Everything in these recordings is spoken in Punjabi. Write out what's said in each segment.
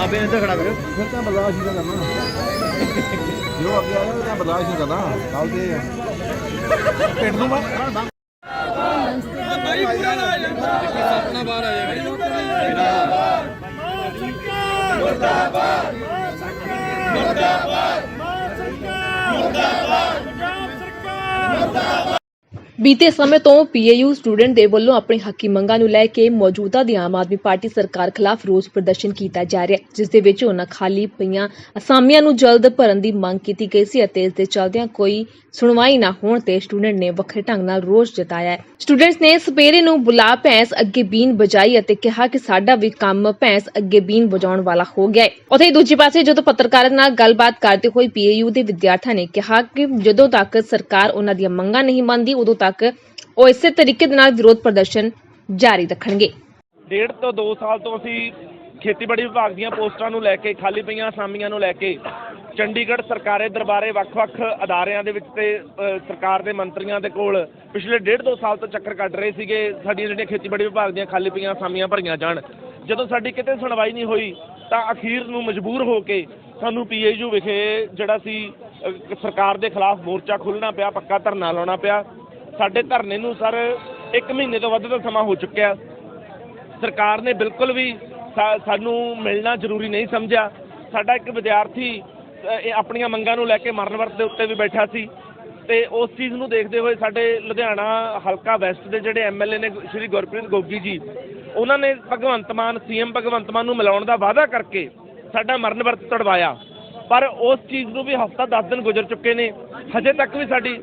ਬਾਬੇ ਨੇ ਇੱਧਰ ਖੜਾ ਕਰੋ ਫਿਰ ਤਾਂ ਬਰਦਾਸ਼ਤ ਹੀ ਨਾ ਕਰਨਾ। ਜੋ ਅੱਗੇ ਆਇਆ ਉਹ ਤਾਂ ਬਰਦਾਸ਼ਤ ਨਹੀਂ ਕਰਨਾ। ਗੱਲ ਤੇ ਇਹ ਆ। ਪਿੰਡ ਨੂੰ ਮੈਂ ਬੀਤੇ ਸਮੇਂ ਤੋਂ ਪੀਏਯੂ ਸਟੂਡੈਂਟ ਦੇ ਵੱਲੋਂ ਆਪਣੀ ਹੱਕੀ ਮੰਗਾਂ ਨੂੰ ਲੈ ਕੇ ਮੌਜੂਦਾ ਦੀ ਆਮ ਆਦਮੀ ਪਾਰਟੀ ਸਰਕਾਰ ਖਿਲਾਫ ਰੋਸ ਪ੍ਰਦਰਸ਼ਨ ਕੀਤਾ ਜਾ ਰਿਹਾ ਹੈ ਜਿਸ ਦੇ ਵਿੱਚ ਉਹਨਾਂ ਖਾਲੀ ਪਈਆਂ ਅਸਾਮੀਆਂ ਨੂੰ ਜਲਦ ਭਰਨ ਦੀ ਮੰਗ ਕੀਤੀ ਗਈ ਸੀ ਅਤੇ ਇਸ ਦੇ ਚਲਦਿਆਂ ਕੋਈ ਸੁਣਵਾਈ ਨਾ ਹੋਣ ਤੇ ਸਟੂਡੈਂਟ ਨੇ ਵੱਖਰੇ ਢੰਗ ਨਾਲ ਰੋਸ ਜਤਾਇਆ ਹੈ। ਸਟੂਡੈਂਟਸ ਨੇ ਸਪੇਰੇ ਨੂੰ ਬੁਲਾ ਭੈਂਸ ਅੱਗੇ ਬੀਨ ਵਜਾਈ ਅਤੇ ਕਿਹਾ ਕਿ ਸਾਡਾ ਵੀ ਕੰਮ ਭੈਂਸ ਅੱਗੇ ਬੀਨ ਵਜਾਉਣ ਵਾਲਾ ਹੋ ਗਿਆ ਹੈ। ਉੱਥੇ ਦੂਜੇ ਪਾਸੇ ਜਦੋਂ ਪੱਤਰਕਾਰਾਂ ਨਾਲ ਗੱਲਬਾਤ ਕਰਦੇ ਹੋਏ ਪੀਏਯੂ ਦੇ ਵਿਦਿਆਰਥੀਆਂ ਨੇ ਕਿਹਾ ਕਿ ਜਦੋਂ ਤੱਕ ਸਰਕਾਰ ਉਹਨਾਂ ਦੀਆਂ ਮੰਗਾਂ ਨਹੀਂ ਮੰਨਦੀ, ਉਦੋਂ ਤੱਕ ਉਹ ਇਸੇ ਤਰੀਕੇ ਦੇ ਨਾਲ ਵਿਰੋਧ ਪ੍ਰਦਰਸ਼ਨ ਜਾਰੀ ਰੱਖਣਗੇ। ਡੇਢ ਤੋਂ 2 ਸਾਲ ਤੋਂ ਅਸੀਂ ਖੇਤੀਬਾੜੀ ਵਿਭਾਗ ਦੀਆਂ ਪੋਸਟਾਂ ਨੂੰ ਲੈ ਕੇ, ਖਾਲੀ ਪਈਆਂ ਅਸਾਮੀਆਂ ਨੂੰ ਲੈ ਕੇ, ਚੰਡੀਗੜ੍ਹ ਸਰਕਾਰੇ ਦਰਬਾਰੇ ਵੱਖ-ਵੱਖ ਅਦਾਰਿਆਂ ਦੇ ਵਿੱਚ ਤੇ ਸਰਕਾਰ ਦੇ ਮੰਤਰੀਆਂ ਦੇ ਕੋਲ ਪਿਛਲੇ ਡੇਢ ਦੋ ਸਾਲ ਤੋਂ ਚੱਕਰ ਕੱਢ ਰਹੇ ਸੀਗੇ, ਸਾਡੀਆਂ ਜਿਹੜੀਆਂ ਖੇਤੀਬਾੜੀ ਵਿਭਾਗ ਦੀਆਂ ਖਾਲੀ ਪਈਆਂ ਅਸਾਮੀਆਂ ਭਰੀਆਂ ਜਾਣ। ਜਦੋਂ ਸਾਡੀ ਕਿਤੇ ਸੁਣਵਾਈ ਨਹੀਂ ਹੋਈ, ਤਾਂ ਅਖੀਰ ਨੂੰ ਮਜਬੂਰ ਹੋ ਕੇ ਸਾਨੂੰ ਪੀਏਯੂ ਵਿਖੇ ਜਿਹੜਾ ਸੀ ਸਰਕਾਰ ਦੇ ਖਿਲਾਫ ਮੋਰਚਾ ਖੋਲ੍ਹਣਾ ਪਿਆ, ਪੱਕਾ ਧਰਨਾ ਲਾਉਣਾ ਪਿਆ। ਸਾਡੇ ਧਰਨੇ ਨੂੰ ਸਰ 1 ਮਹੀਨੇ ਤੋਂ ਵੱਧ ਦਾ ਸਮਾਂ ਹੋ ਚੁੱਕਿਆ। ਸਰਕਾਰ ਨੇ ਬਿਲਕੁਲ ਵੀ ਸਾ- ਸਾਨੂੰ ਮਿਲਣਾ ਜ਼ਰੂਰੀ ਨਹੀਂ ਸਮਝਿਆ। ਸਾਡਾ ਇੱਕ ਵਿਦਿਆਰਥੀ ਆਪਣੀਆਂ ਮੰਗਾਂ ਨੂੰ ਲੈ ਕੇ ਮਰਨ ਵਰਤ ਦੇ ਉੱਤੇ ਵੀ ਬੈਠਾ ਸੀ। ਤੇ ਉਸ ਚੀਜ਼ ਨੂੰ ਦੇਖਦੇ ਹੋਏ ਸਾਡੇ ਲੁਧਿਆਣਾ ਹਲਕਾ ਵੈਸਟ ਦੇ ਜਿਹੜੇ ਐਮਐਲਏ ਨੇ ਸ਼੍ਰੀ ਗੁਰਪ੍ਰੀਤ ਗੋਗੀ ਜੀ, ਉਹਨਾਂ ਨੇ ਭਗਵੰਤ ਮਾਨ, ਸੀਐਮ ਭਗਵੰਤ ਮਾਨ ਨੂੰ ਮਿਲਾਉਣ ਦਾ ਵਾਅਦਾ ਕਰਕੇ ਸਾਡਾ ਮਰਨ ਵਰਤ ਤੜਵਾਇਆ। ਪਰ ਉਸ ਚੀਜ਼ ਨੂੰ ਵੀ ਹਫਤਾ 10 ਦਿਨ ਗੁਜ਼ਰ ਚੁੱਕੇ ਨੇ। ਹਜੇ ਤੱਕ ਵੀ ਸਾਡੀ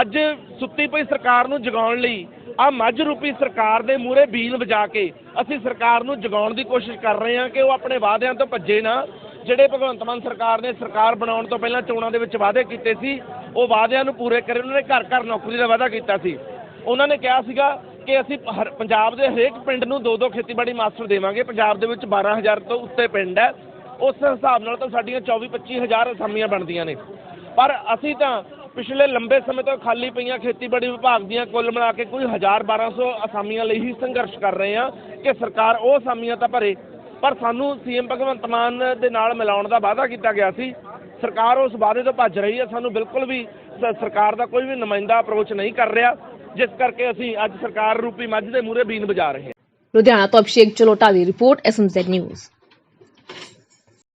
ਅੱਜ ਸੁੱਤੀ ਪਈ ਸਰਕਾਰ ਨੂੰ ਜਗਾਉਣ ਲਈ ਆ ਮੱਝ ਰੂਪੀ ਸਰਕਾਰ ਦੇ ਮੂਹਰੇ ਬੀਨ ਵਜਾ ਕੇ ਅਸੀਂ ਸਰਕਾਰ ਨੂੰ ਜਗਾਉਣ ਦੀ ਕੋਸ਼ਿਸ਼ ਕਰ ਰਹੇ ਹਾਂ ਕਿ ਉਹ ਆਪਣੇ ਵਾਅਦਿਆਂ ਤੋਂ ਭੱਜੇ ਨਾ। ਜਿਹੜੇ ਭਗਵੰਤ ਮਾਨ ਸਰਕਾਰ ਨੇ ਸਰਕਾਰ ਬਣਾਉਣ ਤੋਂ ਪਹਿਲਾਂ ਚੋਣਾਂ ਦੇ ਵਿੱਚ ਵਾਅਦੇ ਕੀਤੇ ਸੀ, ਉਹ ਵਾਅਦਿਆਂ ਨੂੰ ਪੂਰੇ ਕਰੇ, ਉਹਨਾਂ ਨੇ ਘਰ ਘਰ ਨੌਕਰੀ ਦਾ ਵਾਅਦਾ ਕੀਤਾ ਸੀ। ਉਹਨਾਂ ਨੇ ਕਿਹਾ ਸੀਗਾ ਕਿ ਅਸੀਂ ਹਰ- ਪੰਜਾਬ ਦੇ ਹਰੇਕ ਪਿੰਡ ਨੂੰ ਦੋ ਦੋ ਖੇਤੀਬਾੜੀ ਮਾਸਟਰ ਦੇਵਾਂਗੇ। ਪੰਜਾਬ ਦੇ ਵਿੱਚ 12000 ਤੋਂ ਉੱਤੇ ਪਿੰਡ ਹੈ। ਉਸ ਹਿਸਾਬ ਨਾਲ ਤਾਂ ਸਾਡੀਆਂ 24 25000 ਅਸਾਮੀਆਂ ਬਣਦੀਆਂ ਨੇ। ਪਰ ਅਸੀਂ ਤਾਂ ਪਿਛਲੇ ਲੰਬੇ ਸਮੇਂ ਤੋਂ ਖਾਲੀ ਪਈਆਂ ਖੇਤੀਬਾੜੀ ਵਿਭਾਗ ਦੀਆਂ ਕੁੱਲ ਮਿਲਾ ਕੇ ਕੋਈ 1000 1200 ਅਸਾਮੀਆਂ ਲਈ ਹੀ ਸੰਘਰਸ਼ ਕਰ ਰਹੇ ਹਾਂ ਕਿ ਸਰਕਾਰ ਉਹ ਅਸਾਮੀਆਂ ਤਾਂ ਭਰੇ। ਪਰ ਸਾਨੂੰ ਸੀਐਮ ਭਗਵੰਤ ਮਾਨ ਦੇ ਨਾਲ ਮਿਲਾਉਣ ਦਾ ਵਾਅਦਾ ਕੀਤਾ ਗਿਆ ਸੀ। ਸਰਕਾਰ ਉਸ ਵਾਅਦੇ ਤੋਂ ਭੱਜ ਰਹੀ ਹੈ। ਸਾਨੂੰ ਬਿਲਕੁਲ ਵੀ ਸਰਕਾਰ ਦਾ ਕੋਈ ਵੀ ਨੁਮਾਇੰਦਾ ਅਪਰੋਚ ਨਹੀਂ ਕਰ ਰਿਹਾ। ਜਿਸ ਕਰਕੇ ਅਸੀਂ ਅੱਜ ਸਰਕਾਰ ਰੂਪੀ ਮੱਝ ਦੇ ਮੂਹਰੇ ਬੀਨ ਵਜਾ ਰਹੇ ਹਾਂ। ਲੁਧਿਆਣਾ ਤੋਂ ਅਭਿਸ਼ੇਕ ਚਲੋਟਾ ਦੀ ਰਿਪੋਰਟ ਐਸਐਮਜ਼ੈਡ ਨਿਊਜ਼।